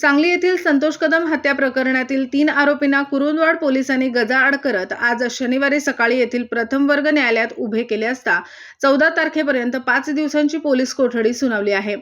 सांगली येथील संतोष कदम हत्या प्रकरणातील तीन आरोपींना कुरुंदवाड पोलिसांनी गजाआड करत आज शनिवारी सकाळी येथील प्रथम वर्ग न्यायालयात उभे केले असता चौदा तारखेपर्यंत पाच दिवसांची पोलीस कोठडी सुनावली आहे.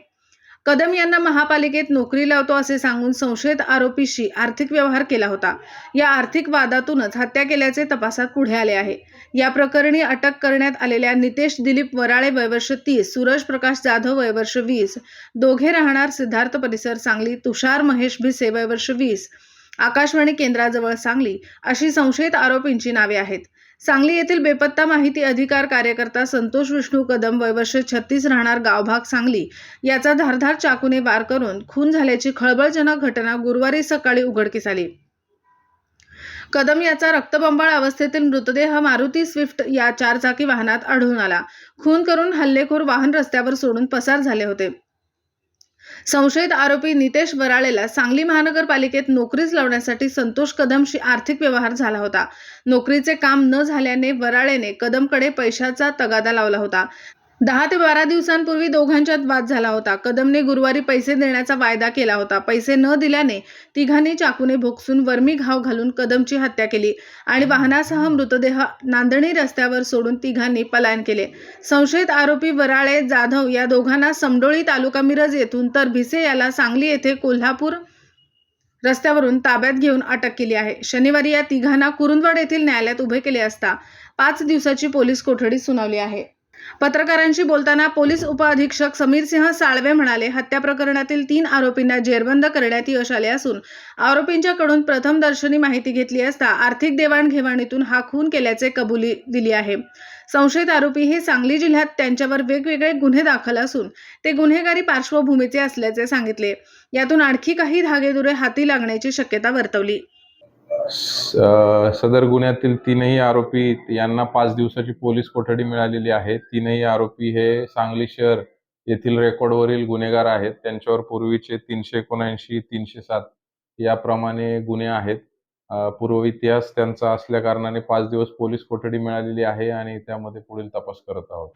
कदम यांना महापालिकेत नोकरी लावतो असे सांगून संशयित आरोपीशी आर्थिक व्यवहार केला होता. या आर्थिक वादातूनच हत्या केल्याचे तपासात पुढे आले आहे. या प्रकरणी अटक करण्यात आलेल्या नितेश दिलीप वराळे वयवर्ष तीस सूरज प्रकाश जाधव वयवर्ष वीस दोघे राहणार सिद्धार्थ परिसर सांगली तुषार महेश भिसे वयवर्ष वीस आकाशवाणी केंद्राजवळ सांगली अशी संशयित आरोपींची नावे आहेत. सांगली येथील बेपत्ता माहिती अधिकार कार्यकर्ता संतोष विष्णू कदम वयवर्ष छत्तीस राहणार गावभाग सांगली याचा धारधार चाकूने वार करून खून झाल्याची खळबळजनक घटना गुरुवारी सकाळी उघडकीस आली. कदम याचा रक्तबंबाळ अवस्थेतील मृतदेह मारुती स्विफ्ट या चारचाकी वाहनात आढळून आला. खून करून हल्लेखोर वाहन रस्त्यावर सोडून पसार झाले होते. संशयित आरोपी नितेश वराळेला सांगली महानगरपालिकेत नोकरीच लावण्यासाठी संतोष कदमशी आर्थिक व्यवहार झाला होता. नोकरीचे काम न झाल्याने वराळेने कदमकडे पैशाचा तगादा लावला होता. दहा ते बारा दिवसांपूर्वी दोघांच्यात वाद झाला होता. कदमने गुरुवारी पैसे देण्याचा वायदा केला होता. पैसे न दिल्याने तिघांनी चाकूने भोगसून वर्मी घाव घालून कदमची हत्या केली आणि वाहनासह मृतदेह नांदणी रस्त्यावर सोडून तिघांनी पलायन केले. संशयित आरोपी वराळे जाधव या दोघांना समडोळी तालुका मिरज येथून तर भिसे याला सांगली येथे कोल्हापूर रस्त्यावरून ताब्यात घेऊन अटक केली आहे. शनिवारी या तिघांना कुरुंदवाड येथील न्यायालयात उभे केले असता पाच दिवसाची पोलीस कोठडी सुनावली आहे. पत्रकारांशी बोलताना पोलीस उपअधीक्षक समीर सिंह साळवे म्हणाले हत्या प्रकरणातील तीन आरोपींना जेरबंद करण्यात यश आले असून आरोपींच्याकडून प्रथम दर्शनी माहिती घेतली असता आर्थिक देवाणघेवाणीतून हा खून केल्याचे कबुली दिली आहे. संशयित आरोपी हे सांगली जिल्ह्यात त्यांच्यावर वेगवेगळे गुन्हे दाखल असून ते गुन्हेगारी पार्श्वभूमीचे असल्याचे सांगितले. यातून आणखी काही धागेदुरे हाती लागण्याची शक्यता वर्तवली. सदर गुन्ह्यातील तीनही आरोपी यांना पाच दिवसाची पोलीस कोठडी मिळालेली आहे. तीनही आरोपी हे सांगली शहर येथील रेकॉर्डवरील गुन्हेगार आहेत. त्यांच्यावर पूर्वीचे तीनशे एकोणऐंशी तीनशे सात याप्रमाणे गुन्हे आहेत. पूर्व इतिहास त्यांचा असल्या कारणाने पाच दिवस पोलीस कोठडी मिळालेली आहे आणि त्यामध्ये पुढील तपास करत आहोत.